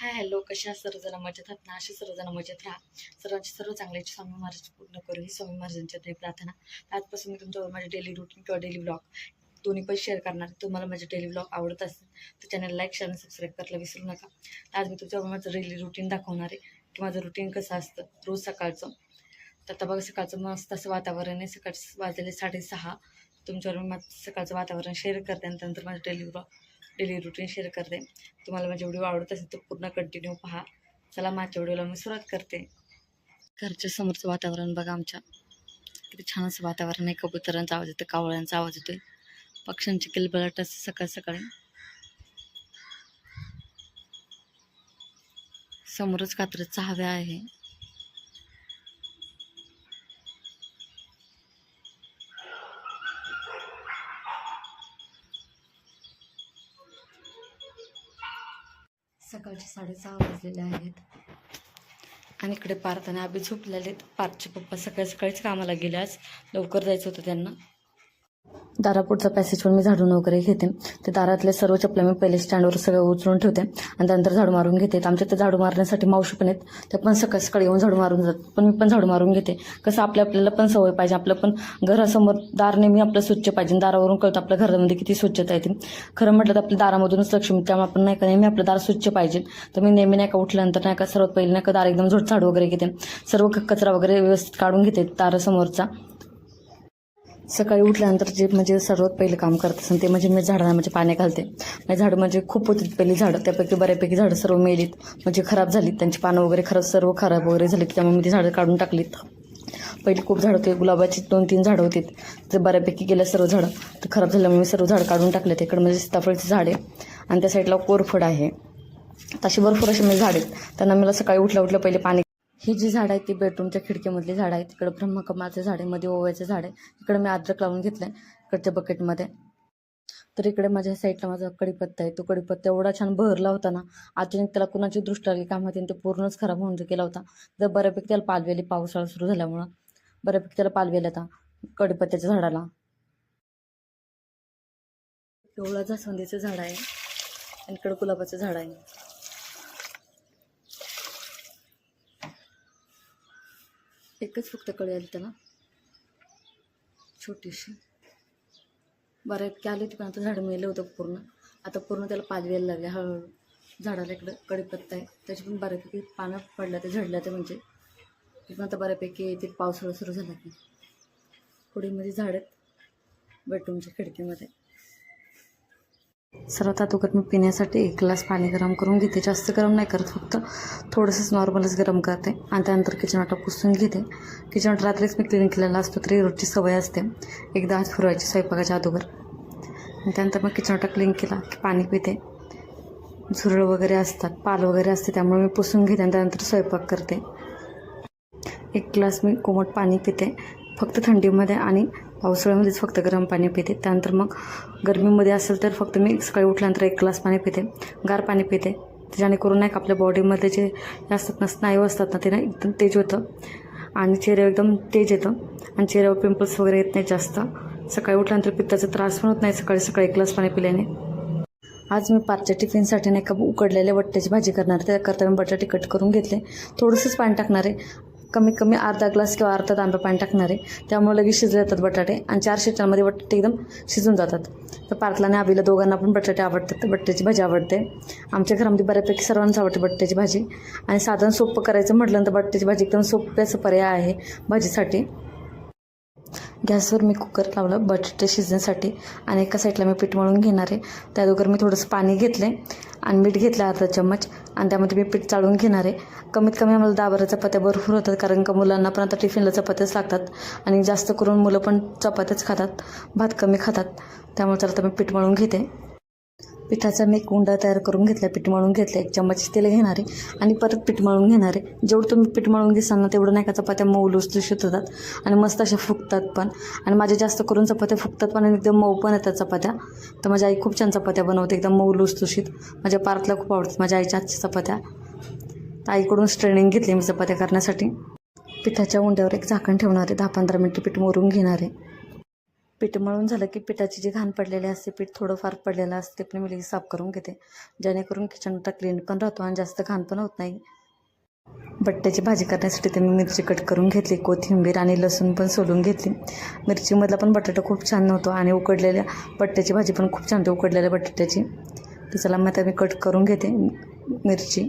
Hi hello कशा सर्वजण मजेत आहात ना? असे सर्वजण मजेत राहा. सर्वांची सर्व चांगल्याची स्वामी महाराज पूर्ण करू ही स्वामी महाराजांच्या देव प्रार्थना. आजपासून मी तुमच्यावर माझे डेली रुटीन किंवा डेली ब्लॉग दोन्ही पण शेअर करणार तुम्हाला माझे डेली ब्लॉग आवडत असेल तर चॅनल लाईक शेअर आणि सबस्क्राईब करायला विसरू नका. आज मी तुमच्यावर माझं डेली रुटीन दाखवणार आहे की माझं रुटीन कसं असतं रोज सकाळचं. तर आता बघा सकाळचं मस्त असं वातावरण आहे. सकाळचं वाजले साडेसहा. तुमच्यावर मी माझं सकाळचं वातावरण शेअर करते आणि त्यानंतर माझं daily blog daily routine share करते. तुम्हाला माझे व्हिडिओ आवडत असेल तर पूर्ण कंटिन्यू पहा. चला माझ्या व्हिडिओला मी सुरुवात करते. घरच्या समोरचं वातावरण बघा आमच्या. किती छान असं वातावरण आहे. कबुतरांचा आवाज येतो कावळ्यांचा आवाज येतोय. पक्ष्यांची किलबलाट असते सकाळ सकाळी. समोरच कात्रजचा हव्या आहे. सकाळचे साडेसहा वाजलेले आहेत. आणि इकडे पार्थ आणि आबी झोपलेले आहेत. पार्थचे पप्पा सकाळी सकाळीच कामाला गेले आज. लवकर जायचं होतं त्यांना. दारापुढचा पॅसेज पण मी झाडून वगैरे घेते. ते दारातले सर्व चपल्या मी पहिले स्टँडवर सगळं उचलून ठेवते. आणि त्यानंतर झाडू मारून घेते. आमच्या ते झाडू मारण्यासाठी मावशी पण आहेत. ते पण सकाळ सकाळी येऊन झाडू मारून जातात. पण मी पण झाडू मारून घेते. कसं आपल्या आपल्याला पण सवय पाहिजे. आपलं पण घरासमोर दार नेहमी आपलं स्वच्छ पाहिजे. दारावरून कळतं आपल्या घरामध्ये किती स्वच्छता येते खरं म्हटलं तर आपल्या दारामधूनच लक्ष्मी त्यामुळे आपण नाही का नेहमी आपलं दार स्वच्छ पाहिजे. तर मी नेहमी नाही का उठल्यानंतर नाही का सर्वात पहिले नाही का दार एकदम झोड झाडू वगैरे घेते. सर्व क- कचरा वगैरे व्यवस्थित काढून घेते दारासमोरचा. सकाळी उठल्यानंतर जे म्हणजे सर्वात पहिलं काम करत असेल ते म्हणजे मी झाडांना म्हणजे पाणी घालते. म्हणजे झाडं म्हणजे खूप होती पहिली झाडं त्यापैकी बऱ्यापैकी झाडं सर्व मेलीत. म्हणजे खराब झालीत त्यांची पानं वगैरे खरंच सर्व खराब वगैरे झाली त्यामुळे मी ती झाडं काढून टाकलीत. पहिली खूप झाडं होते गुलाबाची दोन तीन झाडं होती. तर बऱ्यापैकी गेल्या सर्व झाडं तर खराब झाल्यामुळे मी सर्व झाडं काढून टाकले तिकडे म्हणजे सीताफळची झाड आहे आणि त्या साईडला कोरफड आहे. तशी भरपूर अशी म्हणजे मी झाड आहेत. त्यांना मला सकाळी उठल्या उठल्या पहिले पाणी ही जी झाडं आहे ती बेडरूमच्या खिडकीमधली झाडं आहेत. तिकडं ब्रह्मकमळाचं झाड आहे मध्ये ओव्याचं झाड आहे. इकडे मी अद्रक लावून घेतलं आहे इकडच्या बकेटमध्ये तर इकडे माझ्या साईडला माझा कडीपत्ता आहे. तो कडीपत्ता एवढा छान बहरला होता ना अचानक त्याला कुणाची दृष्टी लागली काय माहिती आणि ते पूर्णच खराब होऊन गेला होता. तर बऱ्यापैकी त्याला पालवेली पावसाळा सुरू झाल्यामुळं. बऱ्यापैकी त्याला पालवेल आता कडीपत्त्याच्या झाडाला. एवढा जास्वंदीचं झाड आहे. आणि इकडं गुलाबाचं झाड आहे. एकच फक्त कळी आली त्याला. छोटीशी. बऱ्यापैकी आली होती पण आता झाडं मेलं होतं पूर्ण. आता पूर्ण त्याला पालवेला लागले. हळूहळू झाडाला इकडं कडीपत्ता आहे. त्याची पण बऱ्यापैकी पानं पडल्या ते झडल्या ते म्हणजे. ते पण आता बऱ्यापैकी ते पावसाळा सुरू झाला की. कुडीमध्ये झाड आहेत. बेडरूमच्या खिडकीमध्ये. सर्वात अगोदर मी पिण्यासाठी एक ग्लास पाणी गरम करून घेते. जास्त गरम नाही करत फक्त थोडंसंच नॉर्मलच गरम करते. आणि त्यानंतर किचन वाटा पुसून घेते. किचन वाटा रात्रीच मी क्लीन केलेला असतो तरी रोजची सवय असते. एकदा हात फिरवायची स्वयंपाकाच्या अगोदर. आणि त्यानंतर मग किचन वाटा क्लीन केला की पाणी पिते. झुरळ वगैरे असतात पाल वगैरे असते त्यामुळे मी पुसून घेते आणि त्यानंतर स्वयंपाक करते. एक ग्लास मी कोमट पाणी पिते. फक्त थंडीमध्ये आणि पावसाळ्यामध्येच फक्त गरम पाणी पिते. त्यानंतर मग गरमीमध्ये असेल तर फक्त मी सकाळी उठल्यानंतर एक ग्लास पाणी पिते. गार पाणी पिते. जेणेकरून नाही का आपल्या बॉडीमध्ये जे असतात ना स्नायू असतात ना ते ना एकदम तेज होतं. आणि चेहऱ्यावर एकदम तेज येतं. आणि चेहऱ्यावर पिंपल्स वगैरे येत नाही जास्त. सकाळी उठल्यानंतर पित्ताचा त्रास पण होत नाही सकाळी सकाळी एक ग्लास पाणी पिल्याने. आज मी पाचच्या टिफिनसाठी नाही का उकडलेल्या बट्ट्याची भाजी करणार आहे. त्याकरता मी बटाटे कट करून घेतले. थोडंसंच पाणी टाकणार आहे. कमीत कमी अर्धा ग्लास किंवा अर्धा तांबा पाणी टाकणार. आहे त्यामुळे लगेच शिजले जातात बटाटे आणि चार शिट्यांमध्ये बटाटे एकदम शिजून जातात. तर पार्थला आणि आबीला दोघांना पण बटाटे आवडतात. तर बट्ट्याची भाजी आवडते. आमच्या घरामध्ये बऱ्यापैकी सर्वांनाच आवडते बट्ट्याची भाजी. आणि साधन सोपं करायचं म्हटलं तर बटाट्याची भाजी एकदम सोप्याचं पर्याय आहे भाजीसाठी. गॅसवर मी कुकर लावलं बटाटे शिजण्यासाठी आणि एका साईडला मी पीठ मळून घेणार आहे. त्या अगोदर मी थोडंसं पाणी घेतलं आहे आणि मीठ घेतलं अर्धा चम्मच आणि त्यामध्ये मी पीठ चाळून घेणार आहे. कमीत कमी आम्हाला दहा चपात्या भरपूर होतात कारण का मुलांना पण आता टिफिनला चपात्याच लागतात आणि जास्त करून मुलं पण चपात्याच खातात भात कमी खातात. त्यामुळे चला आता मी पीठ मळून घेते. पिठाचा मी एक उंडा तयार करून घेतला पीठ मळून घेतलं एक चम्मच तेल घेणार आहे आणि परत पीठ मळून घेणार आहे. जेवढं तुम्ही पीठ मळून घेसाल ना तेवढं नाही का चपात्या मऊ लुसलुशीत होतात आणि मस्त अशा फुगतात पण. आणि माझ्या जास्त करून चपात्या फुगतात पण आणि एकदम मऊ पण येतात चपात्या. तर माझी आई खूप छान चपात्या बनवते एकदम मऊ लुसलुशीत माझ्या पार्थला खूप आवडतात माझ्या आईच्या हातच्या चपात्या. तर आईकडून ट्रेनिंग घेतली मी चपात्या करण्यासाठी. पिठाच्या उंड्यावर एक झाकण ठेवणार आहे दहा पंधरा मिनटं पीठ मोरून घेणार आहे. पीठ मळून झालं की पिठाची जी घाण पडलेली असते पीठ थोडंफार पडलेलं असते पण मी लगेच साफ करून घेते. जेणेकरून किचन आता क्लीन पण राहतो आणि जास्त घाण पण होत नाही. बट्ट्याची भाजी करण्यासाठी ते मी मिरची कट करून घेतली कोथिंबीर आणि लसूण पण सोलून घेतली. मिरचीमधला पण बटाटा खूप छान होतो आणि उकडलेल्या बट्ट्याची भाजी पण खूप छान होती उकडलेल्या बटाट्याची. तर चला मग आता मी कट करून घेते मिरची.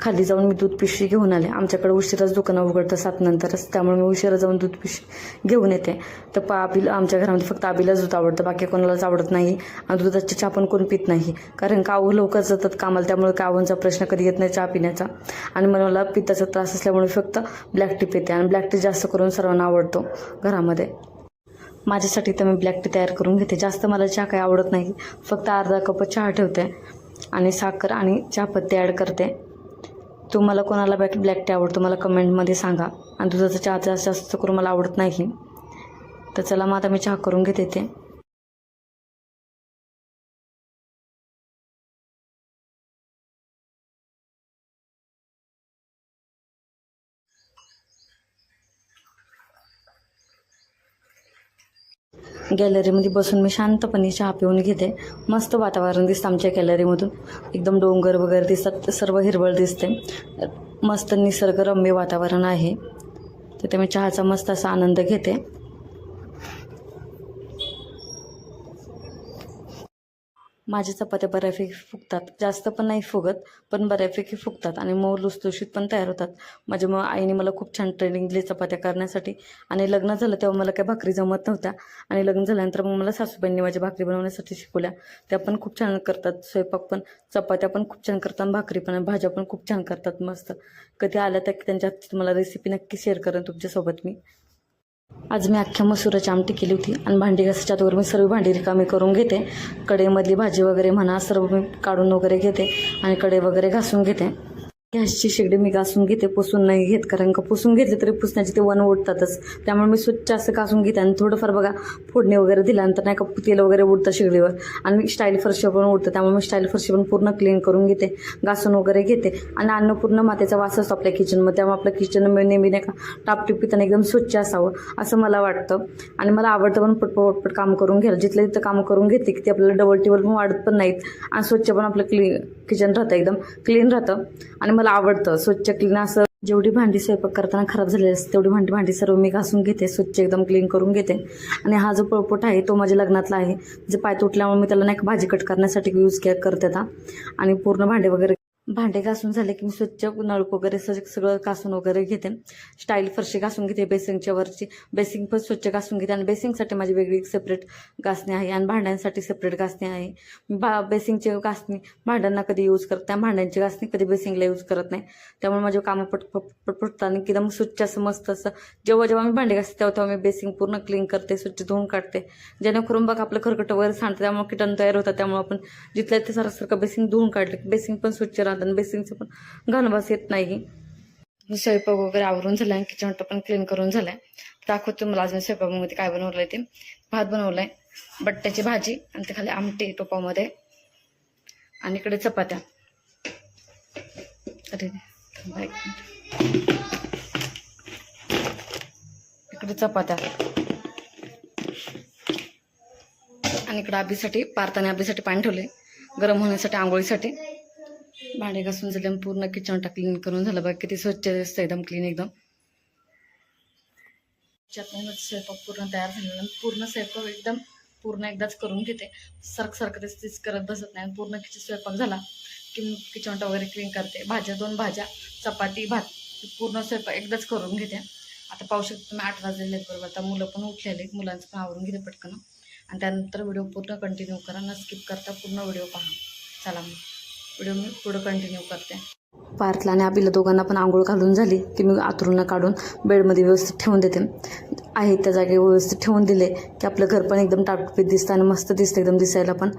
खाली जाऊन मी दूध पिशवी घेऊन आले. आमच्याकडे उशिराच दुकानं उघडतं सात नंतरच. त्यामुळे मी उशिरा जाऊन दूध पिशवी घेऊन येते. तर पा आबिल आमच्या घरामध्ये फक्त आबीलाच दूध आवडतं बाकी कोणालाच आवडत नाही. आणि दुधाची चहा पण कोण पित नाही. कारण काऊ लवकर जातात कामाला त्यामुळे कावूंचा प्रश्न कधी येत नाही चहा पिण्याचा. आणि मला पित्ताचा त्रास असल्यामुळे फक्त ब्लॅक टी पिते. आणि ब्लॅक टी जास्त करून सर्वांना आवडतो घरामध्ये. माझ्यासाठी तर मी ब्लॅक टी तयार करून घेते. जास्त मला चहा काही आवडत नाही. फक्त अर्धा कप चहा ठेवते आणि साखर आणि चहापत्ती ॲड करते. तुम्हाला कोणाला बॅक ब्लॅक टी आवडतो मला कमेंटमध्ये सांगा. आणि दुधाचा चहा जास्त जास्त करून मला आवडत नाही. तर चला मग आता मी चहा करून घेते ते गॅलरीमध्ये बसून मी शांतपणे चहा पिऊन घेते. मस्त वातावरण दिसतं आमच्या गॅलरीमधून. एकदम डोंगर वगैरे दिसतात सर्व हिरवळ दिसते. मस्त निसर्गरम्य वातावरण आहे. तिथे मी चहाचा मस्त असा आनंद घेते. माझ्या चपात्या बऱ्यापैकी फुगतात. जास्त पण नाही फुगत पण बऱ्यापैकी फुगतात आणि मऊ लुसलुशीत पण तयार होतात. माझ्या मग आईने मला खूप छान ट्रेनिंग दिली चपात्या करण्यासाठी आणि लग्न झालं तेव्हा मला काही भाकरी जमत नव्हत्या. आणि लग्न झाल्यानंतर मग मला सासूबाईंनी माझ्या भाकरी बनवण्यासाठी शिकवल्या. त्या पण खूप छान करतात स्वयंपाक पण चपात्या पण खूप छान करतात भाकरी पण भाज्या पण खूप छान करतात मस्त. कधी आल्या तर त्यांच्या मला तुम्हाला रेसिपी नक्की शेअर करेन तुमच्यासोबत मी. आज मी अख्ख्या मसुराची आमटी केली होती आणि भांडी घासाच्या आतवर मी सर्व भांडी रिकामी करून घेते. कढईमधली भाजी वगैरे म्हणा सर्व मी काढून वगैरे घेते आणि कढई वगैरे घासून घेते. गॅसची शेगडी मी घासून घेते पुसून नाही घेत कारण का पुसून घेतले तरी पुसण्याचे ते वन उडतातच. त्यामुळे मी स्वच्छ असं घासून घेते आणि थोडंफार बघा फोडणी वगैरे दिल्यानंतर नाही का तेल वगैरे उडतं शेगडीवर. आणि स्टाईल फरशी पण उडतं त्यामुळे मी स्टाईल फरशी पण पूर्ण क्लीन करून घेते घासून वगैरे घेते. आणि अन्नपूर्ण मातेचा वास असतो आपल्या किचनमध्ये त्यामुळे आपलं किचन नेहमी नाही का टापटिपीत आणि एकदम स्वच्छ असावं असं मला वाटतं. आणि मला आवडतं पण पटपट पटपट काम करून घ्यायला. जिथलं तिथं काम करून घेते की ते आपल्याला डबल टेबल पण वाढत पण नाहीत. आणि स्वच्छ पण आपलं क्ली किचन राहतं एकदम क्लीन राहतं. आणि मला आवडतं. स्वच्छ क्लीन असं जेवढी भांडी स्वयंपाक करताना खराब झालेली असते तेवढी भांडी भांडी सर्व मी घासून घेते स्वच्छ एकदम क्लीन करून घेते. आणि हा जो पळपोट आहे तो माझ्या लग्नातला आहे. जे पाय तुटल्यामुळे मी त्याला नाही का भाजी कट करण्यासाठी यूज के करते आता. आणि पूर्ण भांडे वगैरे भांडे घासून झाले की मी स्वच्छ नळक वगैरे सगळं घासून वगैरे घेते. स्टाईल फरशी घासून घेते बेसिंगच्या वरची. बेसिंग पण स्वच्छ घासून घेते आणि बेसिंगसाठी माझी वेगळी सेपरेट घासणी आहे आणि भांड्यांसाठी सेपरेट घासणी आहे. मी बा बेसिंगची घासणी भांड्यांना कधी यूज करते त्या भांड्यांची घासणी कधी बेसिंगला यूज करत नाही. त्यामुळे माझे कामं पट पट पटपट आणि एकदम स्वच्छ असं मस्त असं जेव्हा जेव्हा मी भांडे घासते तेव्हा तेव्हा मी बेसिंग पूर्ण क्लीन करते स्वच्छ धुवून काढते. जेणेकरून बघ आपलं खरकट वगैरे सांडतं त्यामुळे किटन तयार होतात. त्यामुळे आपण जिथल्या ते सारखं बेसिंग धुवून काढलं बेसिंग पण स्वच्छ राहतं. आणि बेसिनचं पण घाणवास येत नाही. स्वयंपाक वगैरे आवरून झाला आहे किचन पण क्लीन करून झालाय. दाखवतो मला अजून स्वयंपाकामध्ये काय बनवलंय ते. भात बनवलंय बट्ट्याची भाजी आणि ते खाली आमटी टोपामध्ये आणि इकडे चपात्या. अरे इकडे चपात्या. आणि इकडे आबीसाठी पारताने आबीसाठी पाणी ठेवले गरम होण्यासाठी आंघोळीसाठी. भांडे घासून झाले पूर्ण किचन क्लीन करून झालं. बघा किती स्वच्छ दिसतं एकदम क्लीन एकदम. स्वयंपाक पूर्ण तयार झालेला पूर्ण स्वयंपाक एकदम पूर्ण एकदाच करून घेते. सरक सरक तेच तीच करत बसत नाही पूर्ण किचन स्वयंपाक झाला की किचन वगैरे क्लीन करते. भाज्या दोन भाज्या चपाती भात पूर्ण स्वयंपाक एकदाच करून घेते. आता पाहू शकतो तुम्ही आठ वाजलेले आहेत बरोबर. आता मुलं पण उठलेले आहेत मुलांचं पण आवरून घेते पटकन. आणि त्यानंतर व्हिडिओ पूर्ण कंटिन्यू करा. न स्किप करता पूर्ण व्हिडिओ पहा. चला मग. व्हिडिओ मी पुढं कंटिन्यू करते. पार्थला आणि आबीला दोघांना पण आंघोळ घालून झाली की मी आतरून काढून बेडमध्ये व्यवस्थित ठेवून देते. आहे त्या जागी व्यवस्थित ठेवून दिले की आपलं घर पण एकदम टापटीत दिसतं आणि मस्त दिसतं एकदम दिसायला पण.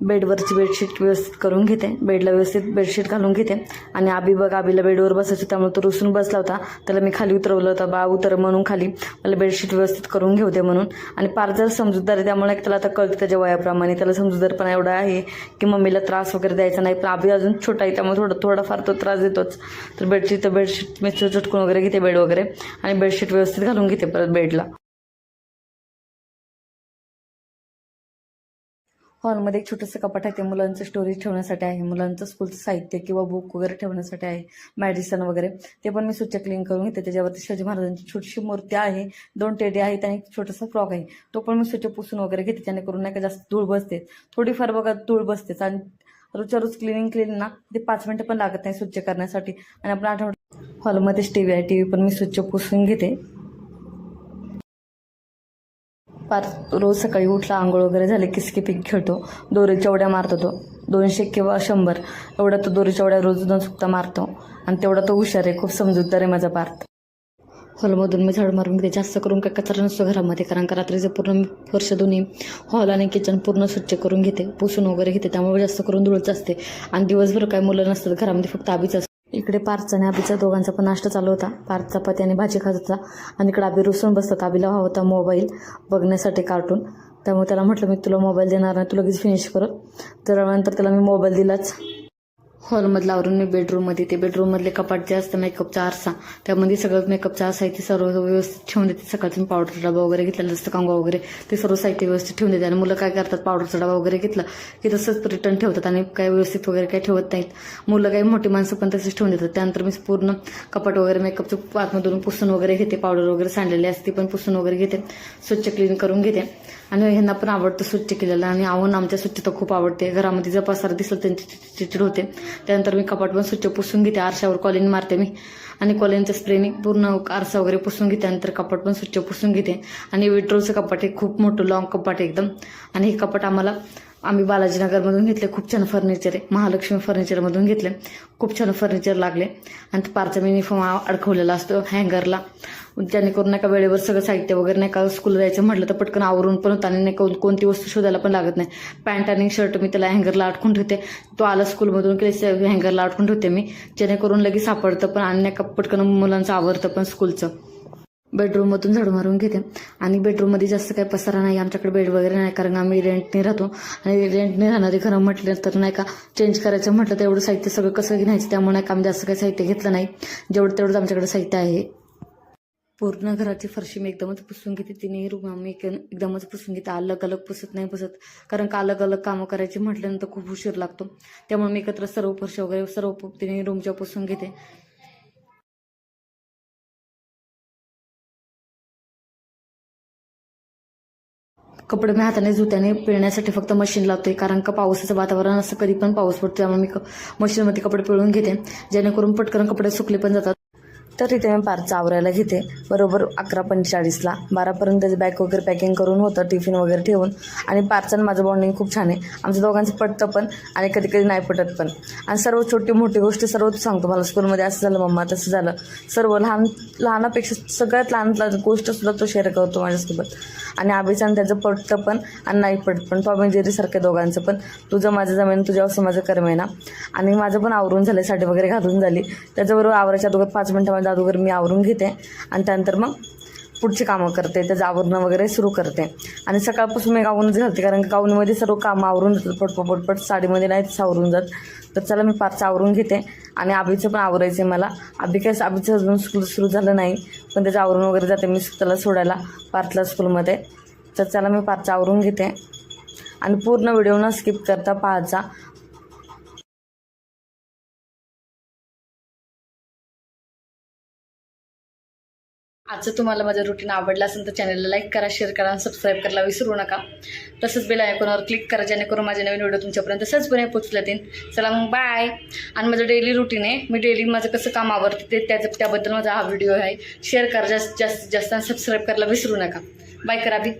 बेडवरची बेडशीट व्यवस्थित करून घेते. बेडला व्यवस्थित बेडशीट घालून घेते. आणि आबी बघ आबीला बेडवर बसायची त्यामुळे तो रुसून बसला होता. त्याला मी खाली उतरवलं होतं बा उतर म्हणून खाली. मला बेडशीट व्यवस्थित करून घेऊ दे म्हणून. आणि पार जर समजूतदार आहे त्यामुळे त्याला आता कळतं त्याच्या वयाप्रमाणे. त्याला समजूतदारपणा एवढा आहे की मम्मीला त्रास वगैरे द्यायचा नाही. पण आबी अजून छोटा आहे त्यामुळे थोडं थोडाफार तो त्रास देतोच. तर बेडशीट तर बेडशीट मी चटकून वगैरे घेते बेड वगैरे. आणि बेडशीट व्यवस्थित घालून घेते परत बेडला. हॉलमध्ये एक छोटंसं कपाट आहे ते मुलांचं स्टोरेज ठेवण्यासाठी आहे मुलांचं स्कूलचं साहित्य किंवा बुक वगैरे ठेवण्यासाठी आहे मेडिसन वगैरे. ते पण मी स्वच्छ क्लीन करून घेते. त्याच्यावरती शिवाजी महाराजांची छोटीशी मूर्ती आहे दोन टेडी आहेत आणि एक छोटासा फ्रॉक आहे. तो पण मी स्वच्छ पुसून वगैरे घेते जेणेकरून नाही का जास्त धूळ बसते. थोडीफार बघा धूळ बसतेच. आणि रोजच्या रोज क्लिनिंग केली ना ते पाच मिनटं पण लागत नाही स्वच्छ करण्यासाठी. आणि आपण आठवड्यात हॉलमध्येच टी व्ही आहे टी व्ही पण मी स्वच्छ पुसून घेते. पार रोज सकाळी उठला आंघोळ वगैरे झाले की स्किपिंग खेळतो दोरीच्या उड्या मारतो तो. दोनशे किंवा शंभर. एवढा तो दोरीच्या उड्या रोज दोन सुट्टा मारतो. आणि तेवढा तो हुशार आहे खूप समजूतदार आहे माझा पार्थ. हॉलमधून मी झाड मारून घेते जास्त करून काय कचरा नसतो घरामध्ये कारण का रात्रीचं पूर्ण फर्श दोन्ही हॉल आणि किचन पूर्ण स्वच्छ करून घेते पुसून वगैरे घेते त्यामुळे जास्त करून धुळच असते. आणि दिवसभर काय मुलं नसतात घरामध्ये फक्त आबीच असते इकडे पार्थ आणि आबीचा दोघांचा पण नाश्ता चालू होता. पार्थ चपाती आणि भाजी खात होता. आणि इकडे आबी रुसून बसतात. आबीला हवा होता मोबाईल बघण्यासाठी कार्टून. त्यामुळे त्याला म्हटलं मी तुला मोबाईल देणार नाही. तू लगेच फिनिश करत तर नंतर त्याला मी मोबाईल दिलाच. हॉलमधलं आवरून मी बेडरूममध्ये ते बेडरूममधले कपाट जे असतं मेकअपचा आरसा त्यामध्ये सगळं मेकअपचं साहित्य सर्व व्यवस्थित ठेवून देते. सकाळचं मी पावडरचा डबा वगैरे घेतलेला असतं कांगवा वगैरे ते सर्व साहित्य व्यवस्थित ठेवून देते. आणि मुलं काय करतात पावडरचा डबा वगैरे घेतला की तसंच रिटर्न ठेवतात आणि काय व्यवस्थित वगैरे काय ठेवत नाहीत. मुलं काही मोठी माणसं पण तसेच ठेवून देतात. त्यानंतर मी पूर्ण कपाट वगैरे मेकअपचं आतमधून पुसून वगैरे घेते. पावडर वगैरे सांडलेली असते पण पुसून वगैरे घेते. स्वच्छ क्लीन करून घेते. आणि ह्यांना पण आवडतं स्वच्छ केलेलं आणि आवून आमच्या स्वच्छता खूप आवडते. घरामध्ये जर दिसलं त्यांची चिडचिड होते. त्यानंतर मी कपाट पण स्वच्छ पुसून घेते. आरशावर कॉलिन मारते मी. आणि कॉलिनच्या स्प्रेने पूर्ण आरसा वगैरे पुसून घेते. नंतर कपाट पण स्वच्छ पुसून घेते. आणि विट्रोचं कपाट हे खूप मोठं लॉंग कपाट आहे एकदम. आणि हे कपाट आम्हाला आम्ही बालाजीनगरमधून घेतले खूप छान फर्निचर आहे. महालक्ष्मी फर्निचरमधून घेतले. खूप छान फर्निचर लागले. आणि पारचा युनिफॉर्म अडकवलेला असतो हँगरला जेणेकरून नाही का वेळेवर सगळं साहित्य वगैरे नाही का स्कूल जायचं म्हटलं तर पटकन आवरून पण होतं आणि नाही कोण कोणती वस्तू शोधायला पण लागत नाही. पॅन्ट आणि शर्ट मी त्याला हँगरला अडकून ठेवते. तो आला स्कूलमधून की हँगरला अडकून ठेवते मी. जेणेकरून लगेच सापडतं पण आणि नाही का पटकन मुलांचं आवडतं पण स्कूलचं बेडरूममधून झाडू मारून घेते. आणि बेडरूममध्ये जास्त काही पसारा नाही आमच्याकडे बेड वगैरे नाही कारण आम्ही रेंटने राहतो. आणि रेंटने राहणारे घरं म्हटलं तर नाही का चेंज करायचं म्हटलं तर एवढं साहित्य सगळं कसं घ्यायचं त्यामुळे नाही का आम्ही जास्त काही साहित्य घेतलं नाही. जेवढं तेवढंच आमच्याकडे साहित्य आहे. पूर्ण घराची फरशी मी एकदमच पुसून घेते. तिन्ही रूम आम्ही एक- एकदमच पुसून घेते. अलग अलग पुसत नाही पुसत. कारण का अलग अलग कामं करायची म्हटल्यानंतर खूप उशीर लागतो. त्यामुळे मी एकत्र सर्व फरशी वगैरे सर्व तिन्ही रूमच्या पुसून घेते. कपडे मी हाताने धुत्याने पिळण्यासाठी फक्त मशीन लावते कारण का पावसाचं वातावरण असं कधी पण पाऊस पडतो त्यामुळे मी क- मशीनमध्ये कपडे पिळून घेते. जेणेकरून पटकन कपडे सुकले पण जातात. तर इथे मी पार आवरायला घेते. बरोबर अकरा पंचेचाळीसला बारापर्यंत त्याची बॅग वगैरे पॅकिंग करून होतं टिफिन वगैरे ठेवून. आणि पारचं माझं बॉन्डिंग खूप छान आहे. आमच्या दोघांचं पटतं पण आणि कधी कधी नाही पटत पण. आणि सर्व छोटी मोठी गोष्टी सर्व सांगतो मला स्कूलमध्ये असं झालं मम्मा तसं झालं. सर्व लहान लहानापेक्षा सगळ्यात लहान लहान गोष्टसुद्धा तो शेअर करतो माझ्यासोबत. आणि आबीचं त्याचं पटतं पण आणि नाही पडत पण टॉम अँड जेरीसारख्या दोघांचं पण तुझं माझं जमेन तुझ्या असं माझं कर्म आहे ना. आणि माझं पण आवरून झालं साडी वगैरे घालून झाली. त्याच्याबरोबर आवराच्या अगोदर पाच मिनटामध्ये अगोदर मी आवरून घेते. आणि त्यानंतर मग पुढची कामं करते त्याचं आवरणं वगैरे सुरू करते. आणि सकाळपासून मी गाऊनच घालते कारण की गाऊनमध्ये सर्व कामं आवरून जातात पटपट पटपट साडीमध्ये नाहीच आवरून जात. तर चला मी पाचचं आवरून घेते. आणि आबीचं पण आवरायचं आहे मला. आबी काय आबीचं अजून स्कूल सुरू झालं नाही पण त्याचं आवरून वगैरे जाते मी त्याला सोडायला पार्थला स्कूलमध्ये. तर चला मी पाचचं आवरून घेते. आणि पूर्ण व्हिडिओ न स्किप करता पाहायचा. आजचं तुम्हाला माझं रुटीन आवडलं असेल तर चॅनलला लाईक करा शेअर करा सबस्क्राईब करायला विसरू नका. तसंच बेल आयकॉनवर क्लिक करा जेणेकरून माझे नवीन व्हिडिओ तुमच्यापर्यंत सहजपणे पोचले येतील चला मग बाय आणि माझं डेली रुटीन आहे. मी डेली माझं कसं काम आवडते ते त्याचं त्याबद्दल माझा हा व्हिडिओ आहे. शेअर करा जास्त जास्तीत जास्त आणि सबस्क्राईब करायला विसरू नका. बाय करा बी